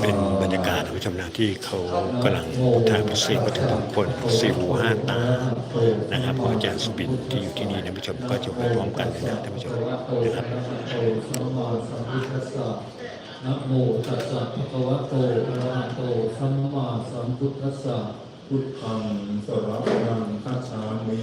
เป็นบรรยากาศผู้ชมนะที่เขากำลังพุทธาพิเศษกวัตถุมงคลสี่หูห้าตานะครับของอาจารย์สุบินที่อยู่ที่นี่นะผู้ชมก็จะไปพร้อมกันเลยนะท่านผู้ชมนะครับนะโมตัสสะภะคะวะโตอะระหะโตสัมมาสัมพุทธัสสะ พุทธังสรนังคัจฉามิ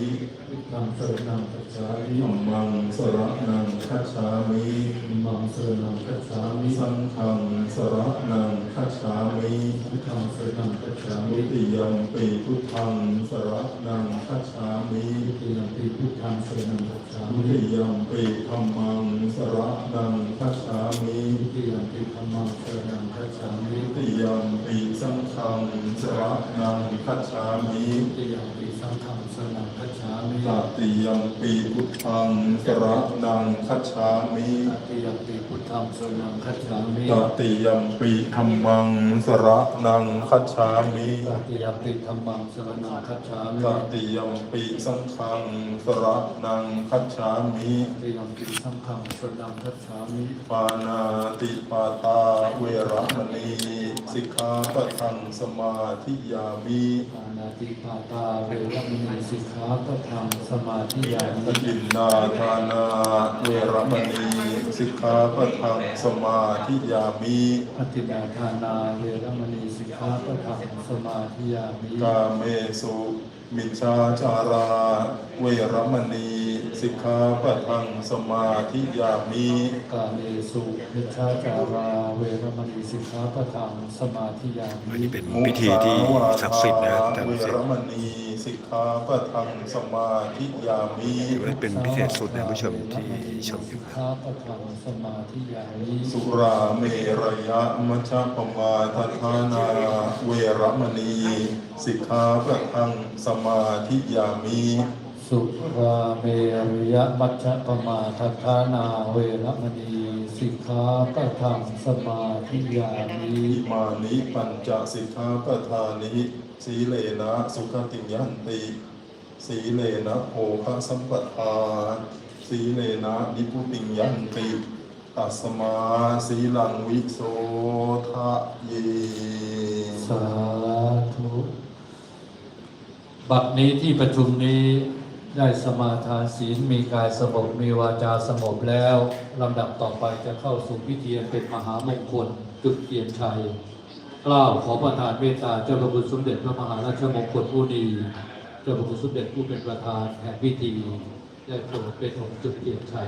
พุทธังสรณังคัจฉามิธัมมังสรนังคัจฉามิธัมมังสรณังคัจฉามิสังฆังสรนังคัจฉามิพุทธังสรณังคัจฉามิทุติยัมปีพุทธังสรนังคัจฉามิทุติยมปีพุทธังสรณังคัจฉาทุมิติยัมปีธัมมังสรนังคัจฉามิทุติยมปีธัมมังสรณังคัจฉามิทุติยัมปีสังฆังสรนังคัจฉามิทุติยมปีสังฆังสรณังคัจฉามิตติยัมปีพุทธังสรนังคัจฉามิตติยมปีพุทธังสรณังคัจฉามิตติยัมปีธัมมังสระนังคัจฉามิตติยมปีธัมมังสรณังคัจฉามิตติยัมปีสังฆังสระนังคัจฉามิตติยมปีสังฆังสรณังคัจฉามิปานาติปาตาเวระมณีสิกขาปะทังสมาธิยามิปานาติปาตาเวรมณีสิกขาปะทังสมาธิยาปมิจินนาทานาเวระมณีสิกขาปะทังสมาธิยามิ ปฏิบัติทานาเวรมณีสิกขาปะทังสมาธิยามิ กาเมสุ มิชาจารา เวรมณี สิกขาปะทังสมาธิยามิกาเมสุมิชฌาจารา เวรมณีสิกขาปะทังสมาธิยาวันมินี้เป็นพิธีที่ศักดิ์สิทธิ์นะท่านเวผู้ชรมมณีสิกขาปะทังสมาธิยามิถือว่าเป็นพิเศษสุดนะผู้ชมที่ชมอยู่สิกขาปะทังสมาธิยามิสุราเมรยะมัชฌปมาทัฏฐานา เวรมณี สิกขาปะทังสมาธิยามิสุราเมริยมัชฌปมาทัฏฐานาเวรมณีสิกขาปะทังสมาธิยามิอิมานิปัญจสิกขาปทานิสีเลนะสุขติยันติ สีเลนะโภคสัมปทา สีเลนะนิพุติยันติ ตัสมาสีลังวิโสทะเย สาธุ บัดนี้ที่ประชุมนี้ได้สมาทานศีลมีกายสงบมีวาจาสงบแล้วลำดับต่อไปจะเข้าสู่พิธีเป็นมหามงคลจุดเกียรติชัยกล่าวขอประทานเมตตาเจ้าพระคุณสมเด็จพระมหาราชมงคลผู้ดีเจ้าพระคุณสมเด็จผู้เป็นประธานแห่งพิธีได้โปรดเป็นองค์จุดเกียรติชัย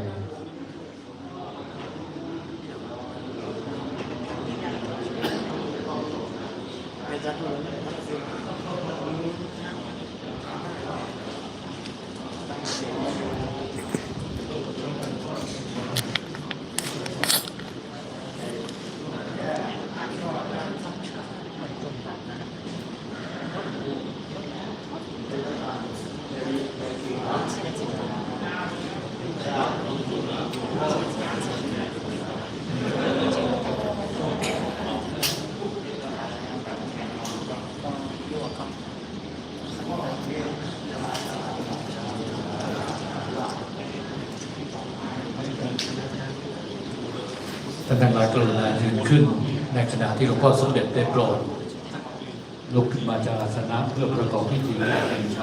ท่าน ทั้งหลายกรุณายืนขึ้น ในขณะที่หลวงพ่อสมเด็จได้โปรดลุกขึ้นมาจากอาสนะเพื่อประกอบพิธีและเป็นชา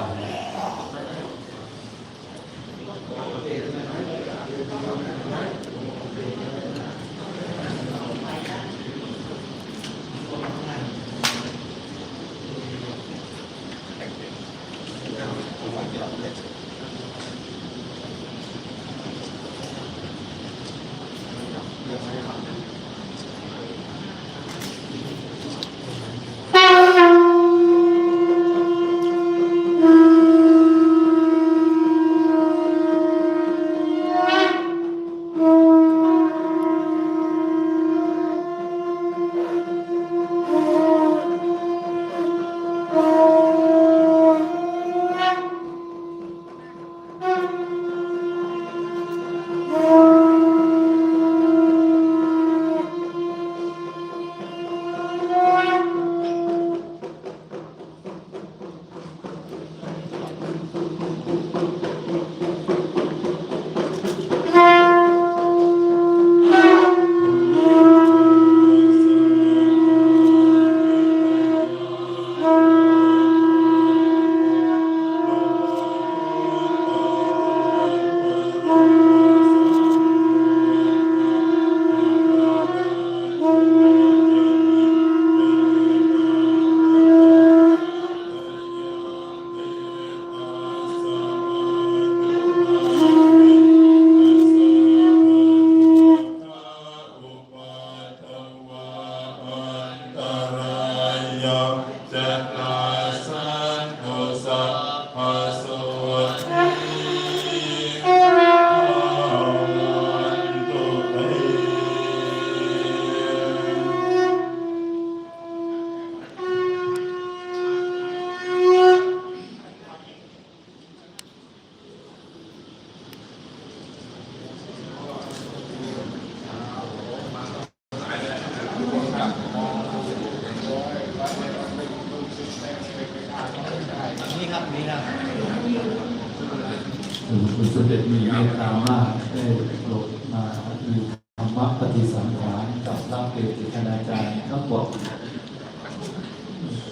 มามีธรรมะปฏิสังขารกับพระเกจิคณาจารย์ทั้งหมด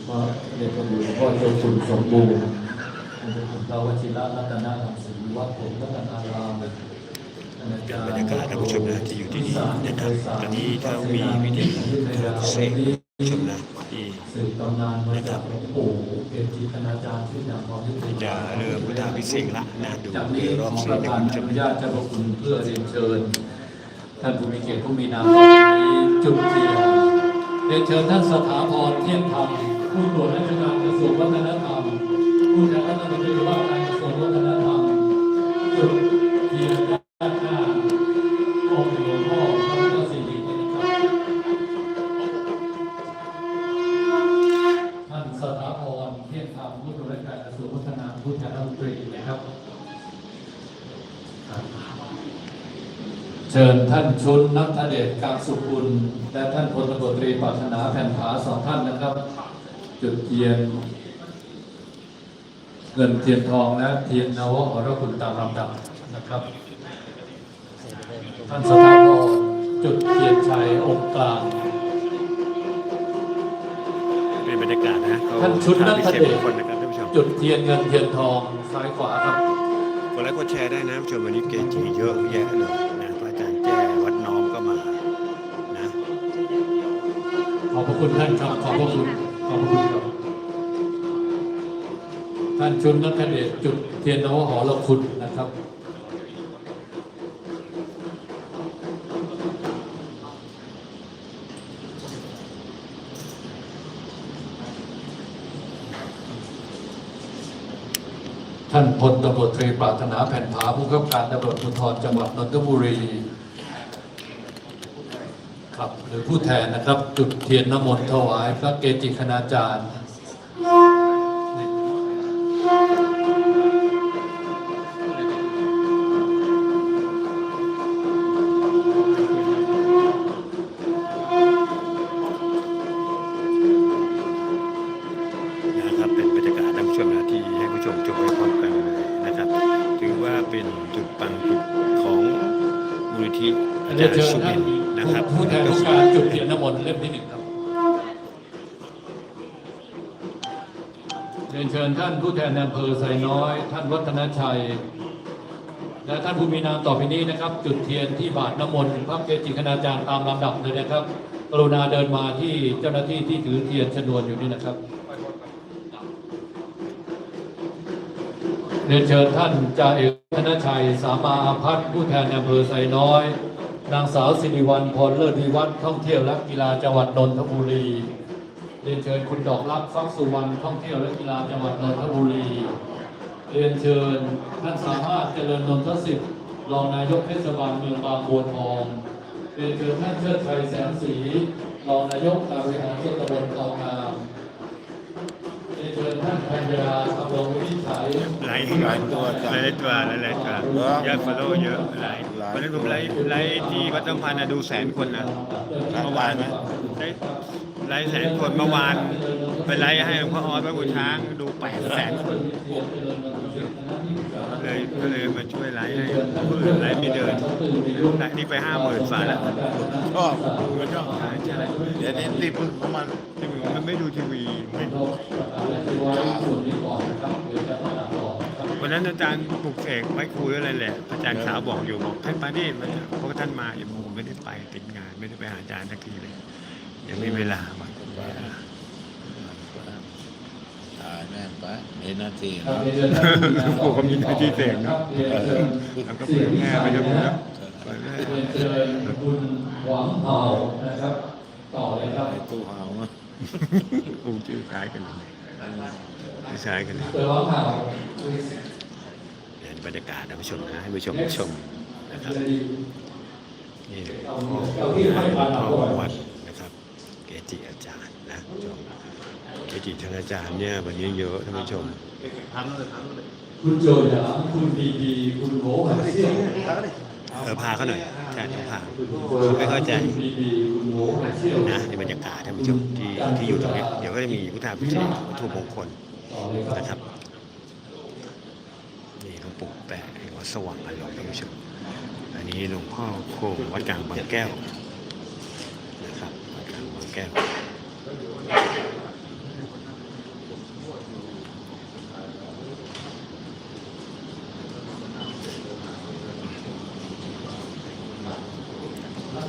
ก็เรียกว่าหลวงพ่อเจ้าคุณสมบูรณ์เราวชิระรัตนธรรมศรีวัดผมรัตนารามบรรยากาศท่านผู้ชมนะที่อยู่ที่นี่นะครับตอนนี้ถ้ามีวิธีเสกท่านผู้ ชมนะที่สืบตำนานมาจากหลวงปู่เป็นจิตนาจารย์ที่นำความยุติธรจะรมเริ่มพุทธาพิเศษกละนะดูจากในนี้รอบของสี่ประนะธานคุณผู้ชอมนุญาตเจ้าพระคุณเพื่อเรียนเชิญ ท่านผู้มีเกียรติผู้มีนามต่อไปนี้จุดเทียนเรียนเชิญท่านสถาพรเที่ยงธรรมผู้ตรวจราชการกระทรวงวัฒนธรรมผู้แทนรัฐมนตรีว่าการกระทรวงวัฒนธรรมจุดเทียนด้านหน้าองค์หลวงพ่อพระพุทธสิรินะครับ ท่านสถาพรเที่ยงธรรมผู้ตรวจราชการกระทรวงวัฒนธรรมผู้แทนรัฐมนตรีนะครับ เชิญท่านชุนนัทเดชกางสุกุลและท่านพลตำรวจตรีปรารถนาแผ่นผาสองท่านนะครับ จุดเทียน เงินเทียนทองและเทียนนวหรคุณตามลำดับนะครับ ท่านสถาพรจุดเทียนชัยองค์กลางเป็นบรรยากาศนะเขาท่านชุดพุทธาพิเศษนักเตะทุกคนนะครับท่านผู้ชมจุดเทียนเงินเทียนทองซ้ายขวาครับกดไลค์กดแชร์ได้นะท่านผู้ชมวันนี้เกจิเยอะแยะเลยนะพระอาจารย์ อบพระคุณท่านครับขอบพระคุณขอบพระคุณครับท่านชุนนักเดชจุดเทียนนวหอรคุณนะครับท่านพลตำรวจตรีปรารถนาแผ่นผาผู้กำกับการตำรวจภูธรจังหวัดนนทบุรี ครับหรือผู้แทนนะครับ จุดเทียนน้ำมนต์ถวายพระเกจิคณาจารย์ นผู้แทนในอำเภอไซน้อย ท่านวัฒนชัย และท่านผู้มีนามต่อไปนี้นะครับ จุดเทียนที่บาทน้ำมนต์พระเกจิคณาจารย์ตามลำดับเลยนะครับ กรุณาเดินมาที่เจ้าหน้าที่ที่ถือเทียนชนวนอยู่นี่นะครับเรียนเชิญท่านจ่าเอกธนชัย สามาอาพัฒผู้แทนในอำเภอไซน้อย นางสาวสิริวัลพรเลิศวิวัฒน์ท่องเที่ยวและกีฬาจังหวัดนนทบุรี เรียนเชิญคุณดอกรักฟักสุวรรณท่องเที่ยวและกีฬาจังหวัดนนทบุรี เรียนเชิญท่านสามารถเจริญนนทสิทธิ์รองนายกเทศบาลเมืองบางบัวทอง เรียนเชิญท่านเชิดชัยแสนศรีรองนายกการบริหารส่วนตำบลคลองงามเรียนเชิญท่านพัญญาคำลงวินิจฉัยไลค์หลายตัวหลายตัวหลายหลายตัวยอดฟอลโล่เยอะหลายวันนั้นผมไลค์ไลค์ที่วัดต้นพันธ์นะดูแสนคนนะเมื่อวานนะได้ ไลค์แสนคนเมื่อวานไปไลค์ให้หลวงพ่อออสพระกุช้างดูแปดแสนคนเลยก็เลยมาช่วยไลค์ให้ผู้อื่นไลค์ไม่เดินไลค์นี่ไปห้าหมื่นฝาแล้วชอบก็ชอบใช่ใช่เดี๋ยวนี้รีบพึ่งเข้ามาที่มันไม่ดูทีวีไม่วันนั้นอาจารย์ปลุกเสกไว้ครูหรืออะไรแหละ อาจารย์ขาวบอกอยู่บอกท่านมาดิมันเพราะว่าท่านมาอยู่ผมไม่ได้ไปติดงานไม่ได้ไปหาอาจารย์สักทีเลย ยังไม่มีเวลามาถ่ายแม่งไปเห็นนาทีครับนะเรียนเชินผู้มีนามต่อไปนี้นะเรียนเชิญแล้วก็เปิดแง่ไปด้วยนะเปิดแง่เรียนเชิญคุณหวังเห่านะครับ ต่อเลยครับไอ้ตู้เห่ามากูชื่อคล้ายกันเลยคล้ายกันเลยเปิดหวังเห่าเนี่ยบรรยากาศนะผู้ชมนะให้ผู้ชมชมนะครับนี่พ่อพ่อวัดนะครับ เกจิอาจารย์นะผู้ชมเกจิท่านอาจารย์เนี่ยวันนี้เยอะท่านผู้ชมคุณโจหยางคุณดีดีคุณโหหันเซี่ยวเออพาเขาหน่อยใช่ต้องพาเขาไม่เข้าใจคุณดีดีคุณโหหันเซี่ยวนะในบรรยากาศท่านผู้ชมที่ที่อยู่ตรงนี้เดี๋ยวก็จะมีพุทธาพิเศษกวัตถุมงคลต่อเลยครับนะครับวัดสว่างอารมณ์ท่านผู้ชมอันนี้หลวงพ่อโคงวัดกลางบางแก้วนะครับวัดกลางบางแก้ว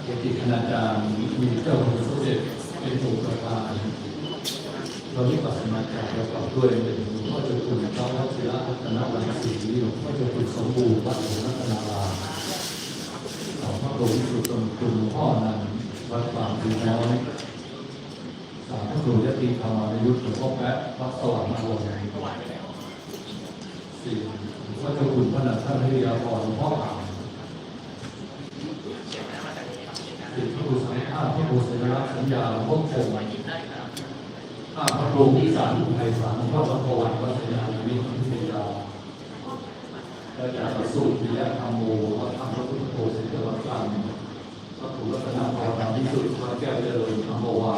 เกจิคณาจารย์มีเจ้าคุณสมเด็จเป็นองค์ประธานเราวิปัสสนาจารย์ประกอบด้วยเป็นหลวงพ่อเจ้าคุณเจ้าวัดศิลาพัฒนาวันศรีหลวงพ่อเจ้าคุณสมบูรณ์วัดหลวงรัตนาราม หลวงพ่อหลวงสุตนคุณพ่อนันวัดป่าดูน้อยสามพระครูยติธรรมายุทธ์หลวงพ่อแป๊ะวัดสว่างอารมณ์สี่หลวงพ่อเจ้าคุณพระนันทวิทยาพรหลวงพ่ออ่างสิทธิบุตรสังฆาพระบุตรสัญลักษณ์สัญญาหลวงพ่อคงข้าพระโรงที่สารอุทัยสารหลวงพ่อประวัติวัดสัญญาวิทย์พิทยา และจากประสูติวิยธรรมโมวัดธรรมพระพุทธโฆษณ์วัดกรรมพระถูรัตนภาวนาที่สุดพระแก้วเจริญธรรมวา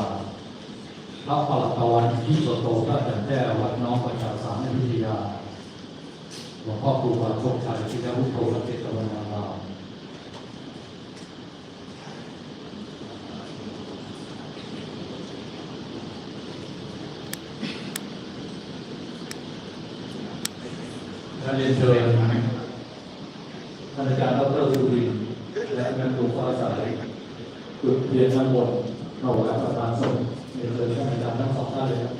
พระปลัตวันที่โสโตพระจันแจ้วัดน้องประชาสารพิทยาหลวงพ่อครูบาโชคชัยที่ได้พุทโธและเจตวันนารามเรียนเชิญท่านอาจารย์ดรสุรินทร์และแม่ครูฟ้าใสจุดเทียนน้ำมนต์ถวายประธานสงฆ์เรียนเชิญท่านอาจารย์ทั้งสองท่านเลยครับ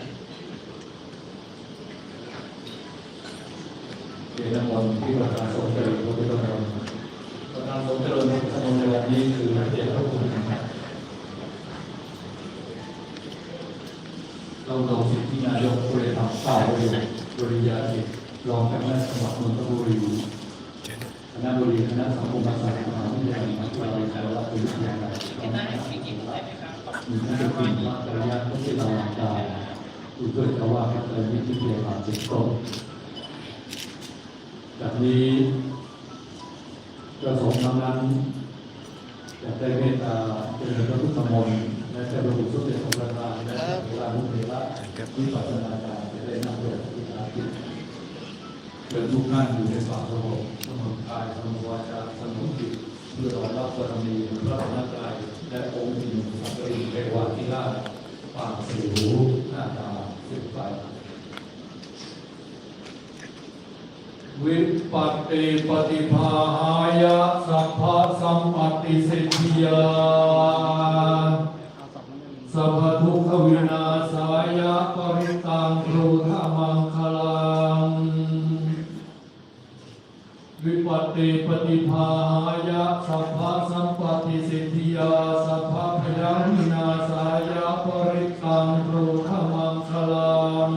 เทียนน้ำมนต์ที่ประธานสงฆ์เจริญพระพุทธมนต์ประธานสงฆ์เจริญพระพุทธมนต์ในวันนี้คือพระเดชพระคุณเราลงสิทธินายก เป่าประโยชน์ปริญญาเอกรองคณะจังหวัดนนทบุรีคณะบดีคณะสังคมศาสตร์มหาวิทยาลัยมหาวิทยาลัยและวิทยาลัยมีนักดนตรีวัดระยะพุทธลาลังกายผู้ช่วยเจ้าว่ารเจ้าวิทยาลัยเจ็ดกรมจากนี้ประสงค์ทำนั้นอยากได้เมตตาเจริญพระพุทธมนต์และเจ้าพระบุตรสมเด็จพระประธานและเวลานุเทระวิปัสสนาจาร เพื่อทุกท่านอยู่ในความสงบสงบกายสงบวาจาสงบจิตเพื่อรองรับบารมีพระรัตนตรและองค์อินสักริเทวาธิราชปางสิวหน้าตาสิบไปวิปัตติปฏิภาหายะสัพพะสัมปติสิทธิยาสัพพทุกขวินาสายะปริตังครู ตติปฏิภาหายะสัพพะสัมปติสิทธิยาสัพพะพยามินาสายะปริตังครูธรรมังคลัง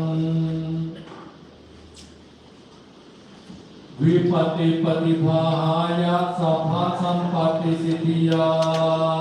วิปัตติปฏิภาหายะสัพพะสัมปติสิทธิยา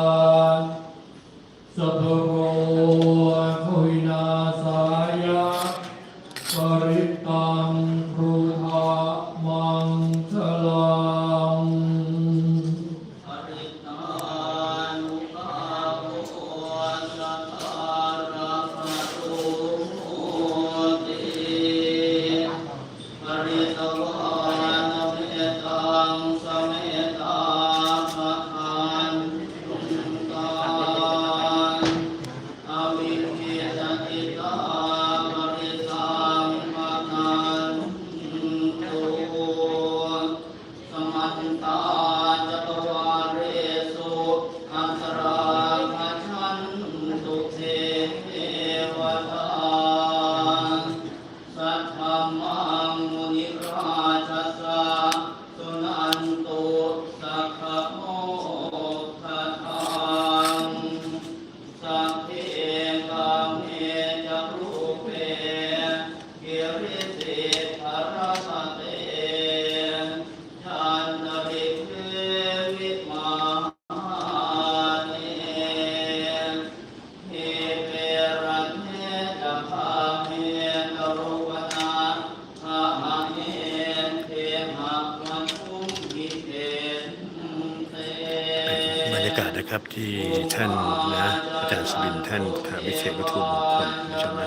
นะครับที่ท่านนะอาจารย์สุรินท่านถามวิเศษวัตถุมงคลใช่ไหม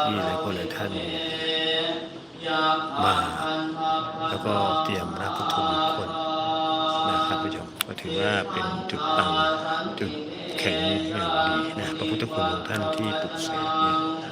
ที่หลายคนหลายท่านมา แล้วก็เตรียมรับพุทธมงคลนะครับผู้ชมก็ถือว่าเป็นจุดตั้งจุดแข็งอย่างดีนะพระพุทธคุณของท่านที่ปลุกเสกเนี่ย